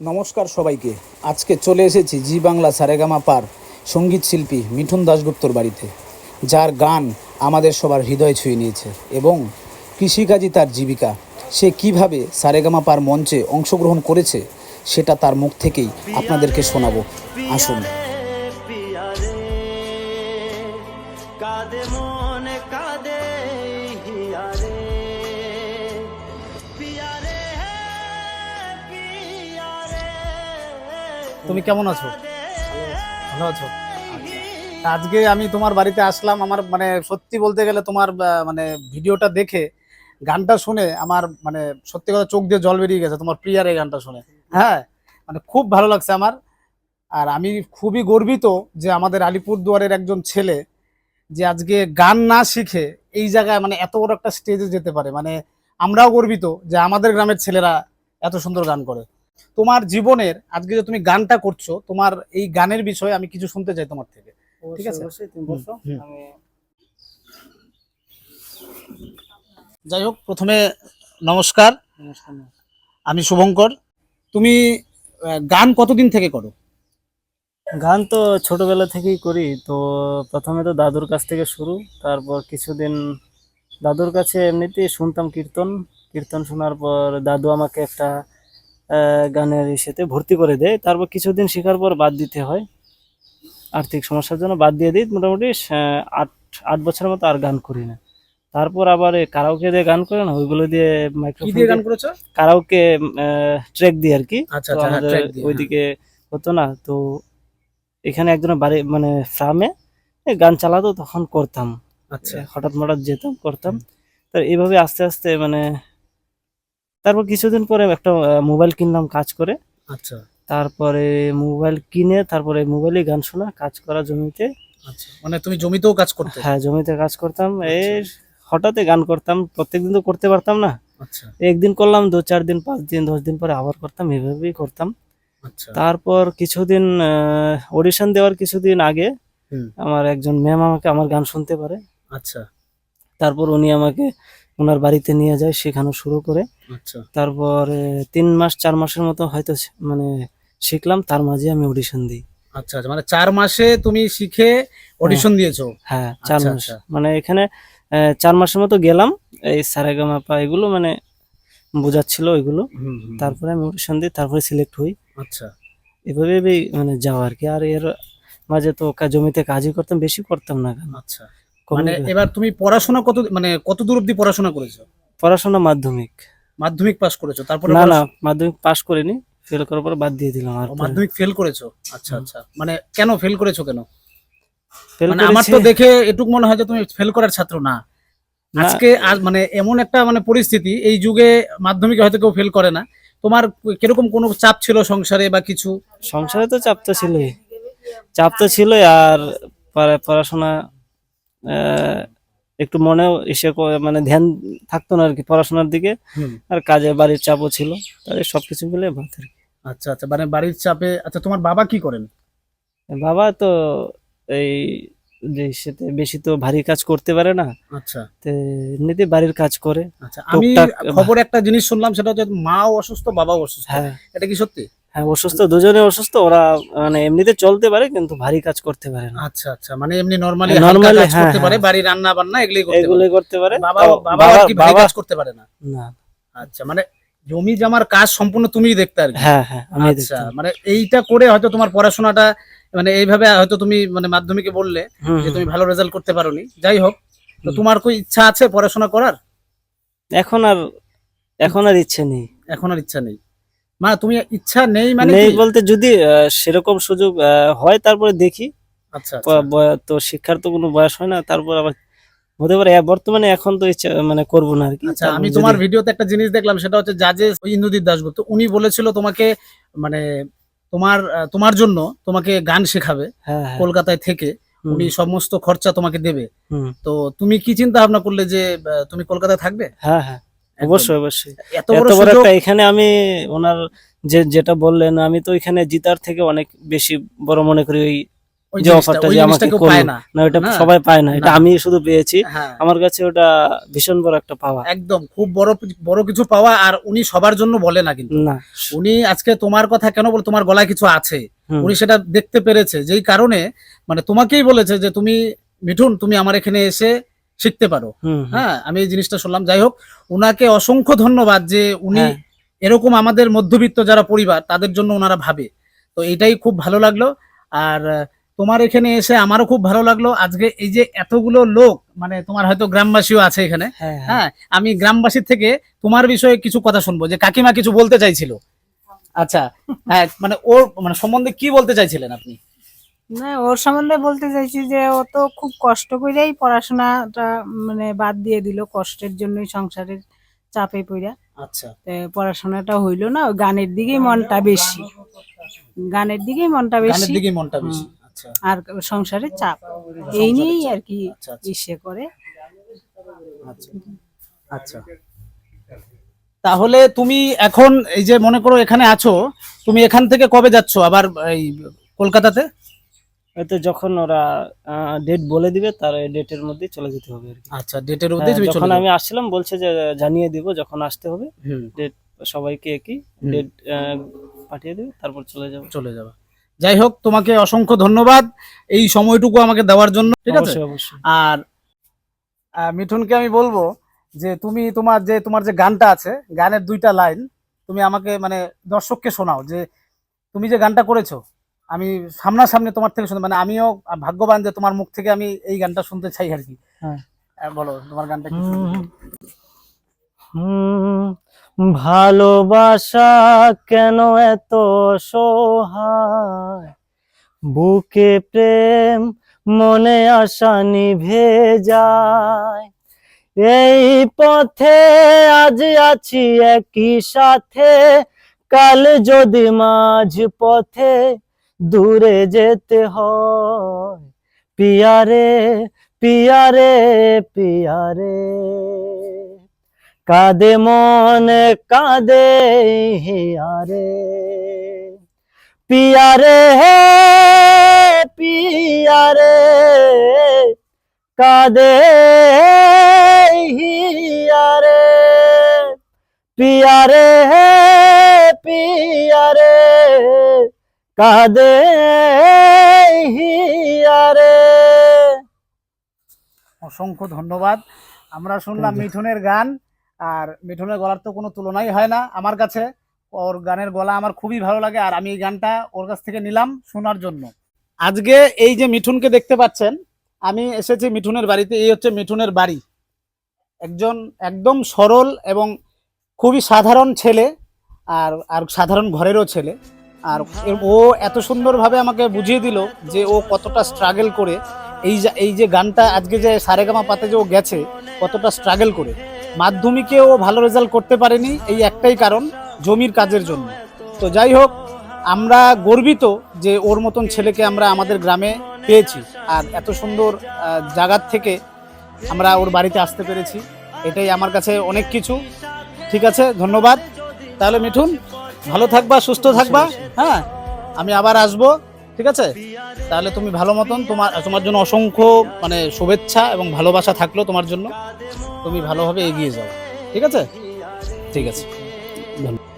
নমস্কার সবাইকে। আজকে চলে এসেছি জি বাংলা সারেগামা পার সংগীত শিল্পী মিঠুন দাশগুপ্তর বাড়িতে, যার গান আমাদের সবার হৃদয় ছুঁয়ে নিয়েছে এবং কৃষিকাজই তার জীবিকা। সে কীভাবে সারেগামা পার মঞ্চে অংশগ্রহণ করেছে, সেটা তার মুখ থেকেই আপনাদেরকে শোনাবো। আসুন। তুমি কেমন আছো? ভালো আছো। আজকে আমি তোমার বাড়িতে আসলাম আমার মানে সত্যি বলতে গেলে তোমার মানে ভিডিওটা দেখে গানটা শুনে আমার মানে সত্যি কথা চোখ দিয়ে জল বেরিয়ে গেছে তোমার প্রিয়ার এই গানটা শুনে। হ্যাঁ মানে খুব ভালো লাগছে আমার। আর আমি খুবই গর্বিত যে আমাদের আলিপুর দুয়ারের একজন ছেলে যে আজকে গান না শিখে এই জায়গায় মানে এত বড় একটা স্টেজে যেতে পারে। মানে আমরাও গর্বিত যে আমাদের গ্রামের ছেলেরা এত সুন্দর গান করে। তোমার জীবনের আজকে যে তুমি গানটা করছ তোমার এই গানের বিষয়ে আমি কিছু শুনতে চাই তোমার থেকে। ঠিক আছে? যাই হোক প্রথমে নমস্কার। আমি শুভঙ্কর। তুমি গান কতদিন থেকে করো? গান তো ছোটবেলা থেকেই করি তো প্রথমে তো দাদুর কাছ থেকে শুরু তারপর কিছুদিন দাদুর কাছে এমনিতেই শুনতাম কীর্তন। কীর্তন শোনার পর দাদু আমাকে একটা গানের ইসেতে ভর্তি করে দেয়। তারপর কিছুদিন শেখার পর বাদ দিতে হয়। আর্থিক সমস্যার জন্য বাদ দিয়ে দিই। মোটামুটি আট আট বছরের মতো আর গান করি না। তারপর আবার কারাওকে দিয়ে গান করে না ওইগুলো দিয়ে দিয়ে মাইক্রোফোন গান করেছ? কারাওকে ট্রেক দিই আর কি। আচ্ছা আচ্ছা হ্যাঁ, দিয়ে, হ্যাঁ। ওইদিকে হতো না। তো এখানে একজনের বাড়ি মানে ফার্মে গান চালাতো তখন করতাম। আচ্ছা। হঠাৎ মঠাৎ যেতাম করতাম। তো এইভাবে আস্তে আস্তে মানে তারপর কিছুদিন পরে একটা মোবাইল কিনলাম কাজ করে। আচ্ছা। তারপরে মোবাইল কিনে তারপরে মোবাইলে গান শোনা কাজ করা জমিতে। আচ্ছা মানে তুমি জমিতেও কাজ করতে? হ্যাঁ জমিতে কাজ করতাম। আচ্ছা। এই হঠাৎ গান করতাম প্রত্যেকদিন তো করতে পারতাম না। আচ্ছা। একদিন করলাম দু চার দিন পাঁচ দিন দশ দিন পরে আবার করতাম এভাবেই করতাম। তারপর কিছুদিন অডিশন দেওয়ার কিছুদিন আগে আমার একজন ম্যাম আমাকে আমার গান শুনতে পারে। আচ্ছা। তারপর উনি আমাকে ওনার বাড়িতে নিয়ে যায় শেখানো শুরু করে। আচ্ছা। তারপর তিন মাস চার মাসের মতো হয়তো মানে শিখলাম তার মাঝে আমি অডিশন দিই। আচ্ছা আচ্ছা মানে চার মাসে তুমি শিখে অডিশন দিয়েছ? হ্যাঁ চার আচ্ছা, মাস। মানে এখানে চার মাসের মতো গেলাম এই সারেগামাপা এগুলো মানে বোঝাচ্ছিল ওইগুলো। তারপরে আমি অডিশন দিই তারপরে সিলেক্ট হই। আচ্ছা। এভাবে এভাবেই মানে যাওয়া আর কি। আর এর মাঝে তো জমিতে কাজই করতাম বেশি করতাম না গান আচ্ছা। মানে। এবার তুমি পড়াশোনা কত মানে কত দূর অব্দি পড়াশোনা করেছ? পড়াশোনা মাধ্যমিক। মাধ্যমিক পাস করেছ তারপরে না না মাধ্যমিক পাশ করিনি ফেল করার পর বাদ দিয়ে দিলাম আর মাধ্যমিক ফেল করেছ? আচ্ছা আচ্ছা। মানে কেন ফেল করেছ কেন? মানে আমার তো দেখে এটুক মনে হয় যে তুমি ফেল করার ছাত্র না। আজকে আজ মানে এমন একটা মানে পরিস্থিতি এই যুগে মাধ্যমিকে হয়তো কেউ ফেল করে না। তোমার কীরকম কোনো চাপ ছিল সংসারে বা কিছু? সংসারে তো চাপ তো ছিলই। চাপ তো ছিলই আর পড়াশোনা একটু মনেও এসে মানে ধ্যান থাকতো না আর কি পড়াশোনার দিকে। আর কাজে বাড়ির চাপও ছিল তাই সবকিছু মিলে বাদ আর কি। আচ্ছা আচ্ছা মানে বাড়ির চাপে আচ্ছা তোমার বাবা কি করেন? বাবা তো এই যে সেতে বেশি তো ভারী কাজ করতে পারে না। আচ্ছা। এমনিতে বাড়ির কাজ করে। আচ্ছা আমি খবর একটা জিনিস শুনলাম সেটা হচ্ছে মাও অসুস্থ বাবাও অসুস্থ। হ্যাঁ। এটা কি সত্যি? হ্যাঁ অসুস্থ দুজনে অসুস্থ ওরা মানে এমনিতে চলতে পারে কিন্তু ভারী কাজ করতে পারে না। আচ্ছা আচ্ছা মানে এমনি নরমালি হ্যাঁ, নরমালি কাজ হ্যাঁ, করতে পারে হ্যাঁ। বাড়ি রান্না বান্না এগুলি করতে পারে। এগুলোই করতে পারে বাবা বাবা কি ভারী কাজ করতে পারে না। না। আচ্ছা মানে জমি জামার কাজ সম্পূর্ণ তুমিই দেখতে আর কি? হ্যাঁ হ্যাঁ আমি আচ্ছা মানে এইটা করে হয়তো তোমার পড়াশোনাটা মানে এইভাবে হয়তো তুমি মানে মাধ্যমিকে বললে যে তুমি ভালো রেজাল্ট করতে পারোনি। যাই হোক তো তোমার কি ইচ্ছা আছে পড়াশোনা করার? এখন আর এখন আর ইচ্ছে নেই। এখন আর ইচ্ছা নেই। মানে তুমি ইচ্ছা নেই মানে নেই বলতে যদি সেরকম সুযোগ হয় তারপরে দেখি। আচ্ছা আচ্ছা। তো শিক্ষার তো কোনো বয়স হয় না তারপর আবার হতে পারে। বর্তমানে এখন তো ইচ্ছা মানে করব না আর কি। আচ্ছা আমি তোমার ভিডিওতে একটা জিনিস দেখলাম সেটা হচ্ছে জাজেস ইন্দুদীপ দাশগুপ্ত। উনি বলেছিল তোমাকে মানে তোমার তোমার জন্য তোমাকে গান শেখাবে হ্যাঁ হ্যাঁ। কলকাতায় থেকে। উনি সমস্ত খরচা তোমাকে দেবে। হুম, তো তুমি কি চিন্তা ভাবনা করলে যে তুমি কলকাতায় থাকবে? হ্যাঁ হ্যাঁ। অবশ্যই অবশ্যই। এত বড় একটা এখানে আমি ওনার যে যেটা বললেন আমি তো এখানে জিতার থেকে অনেক বেশি বড় মনে করি ওই যে অফারটা যে আমাকে না। ওটা সবাই পায় না এটা আমি শুধু পেয়েছি। হ্যাঁ। আমার কাছে ওটা ভীষণ বড় একটা পাওয়া। একদম খুব বড় বড় কিছু পাওয়া আর উনি সবার জন্য বলে না কিন্তু। না। উনি আজকে তোমার কথা কেন বল তোমার গলায় কিছু আছে। উনি সেটা দেখতে পেরেছে। যেই কারণে মানে তোমাকেই বলেছে যে তুমি মিঠুন তুমি আমার এখানে এসে শিখতে পারো। হ্যাঁ আমি এই জিনিসটা শুনলাম। যাই হোক উনাকে অসংখ্য ধন্যবাদ যে উনি হ্যাঁ। এরকম আমাদের মধ্যবিত্ত যারা পরিবার তাদের জন্য ওনারা ভাবে। তো এটাই খুব ভালো লাগল। আর তোমার এখানে এসে আমারও খুব ভালো লাগল। আজকে এই যে এতগুলো লোক মানে তোমার হয়তো গ্রামবাসীও আছে এখানে। হ্যাঁ, হ্যাঁ। হ্যাঁ আমি গ্রামবাসীর থেকে তোমার বিষয়ে কিছু কথা শুনব। যে কাকিমা কিছু বলতে চাইছিল। আচ্ছা হ্যাঁ মানে ওর মানে সম্বন্ধে কি বলতে চাইছিলেন আপনি? না ওর সম্বন্ধে বলতে চাইছি যে ও তো খুব কষ্ট করেই পড়াশোনাটা মানে বাদ দিয়ে দিল কষ্টের জন্যই সংসারের চাপে পড়া আচ্ছা। পড়াশোনাটা হইল না গানের দিকেই মনটা বেশি। গানের দিকেই মনটা গানের বেশি দিকেই মনটা বেশি আচ্ছা। আর সংসারের চাপ এই নিয়েই আর কি আচ্ছা আচ্ছা। ইসে করে। আচ্ছা। আচ্ছা। তাহলে তুমি এখন এই যে মনে করো এখানে আছো তুমি এখান থেকে কবে যাচ্ছ? আবার এই কলকাতাতে? হয়তো যখন ওরা ডেট বলে দিবে তার ডেটের মধ্যে চলে যেতে হবে আর কি। আচ্ছা ডেটের মধ্যে হ্যাঁ, তুমি যখন আমি আসছিলাম বলছে যে জানিয়ে দিব যখন আসতে হবে ডেট সবাইকে একই। ডেট পাঠিয়ে দেবে তারপর চলে যাব। চলে যাবে। যাই হোক তোমাকে অসংখ্য ধন্যবাদ এই সময়টুকু আমাকে দেওয়ার জন্য ঠিক আছে? আর মিঠুনকে আমি বলব যে তুমি তোমার যে তোমার যে গানটা আছে গানের দুইটা লাইন তুমি আমাকে মানে দর্শককে শোনাও যে তুমি যে গানটা করেছ আমি সামনাসামনি তোমার থেকে শুনতে মানে আমিও ভাগ্যবান যে তোমার মুখ থেকে আমি এই গানটা শুনতে চাই আর কি। হ্যাঁ। বলো তোমার গানটা কি? ভালোবাসা কেন এত সহায় বুকে প্রেম মনে আশা নিভে যায়। এই পথে আজ আছি একই সাথে কাল যদি মাঝ পথে দূরে যেতে হয়। পিয়ারে পিয়ারে পিয়ারে। কাঁদে মনে, কাঁদে হিয়ারে। পিয়ারে হে, পিয়ারে। কাঁদে হিয়ারে। পিয়ারে হে, পিয়ারে। কাঁদে হিয়ারে। অসংখ্য ধন্যবাদ। আমরা শুনলাম মিঠুনের গান আর মিঠুনের গলার তো কোনো তুলনাই হয় না আমার কাছে। ওর গানের গলা আমার খুবই ভালো লাগে আর আমি এই গানটা ওর কাছ থেকে নিলাম শোনার জন্য। আজকে এই যে মিঠুনকে দেখতে পাচ্ছেন আমি এসেছি মিঠুনের বাড়িতে এই হচ্ছে মিঠুনের বাড়ি। একজন একদম সরল এবং খুবই সাধারণ ছেলে আর আর সাধারণ ঘরেরও ছেলে। আর ও এত সুন্দরভাবে আমাকে বুঝিয়ে দিল যে ও কতটা স্ট্রাগল করে। এই যে এই যে গানটা আজকে যে সারেগামা পাতে যে ও গেছে, কতটা স্ট্রাগল করে। মাধ্যমিকে ও ভালো রেজাল্ট করতে পারেনি, এই একটাই কারণ, জমির কাজের জন্য। তো যাই হোক, আমরা গর্বিত যে ওর মতন ছেলেকে আমরা আমাদের গ্রামে পেয়েছি। আর এত সুন্দর জায়গার থেকে আমরা ওর বাড়িতে আসতে পেরেছি। এটাই আমার কাছে অনেক কিছু। ঠিক আছে, ধন্যবাদ। তাহলে মিঠুন ভালো থাকবা, সুস্থ থাকবা হ্যাঁ? আমি আবার আসব, ঠিক আছে? তাহলে তুমি ভালো মতন তোমার তোমার জন্য অসংখ্য মানে শুভেচ্ছা এবং ভালোবাসা থাকল তোমার জন্য। তুমি ভালোভাবে এগিয়ে যাও, ঠিক আছে? ঠিক আছে। ধন্যবাদ।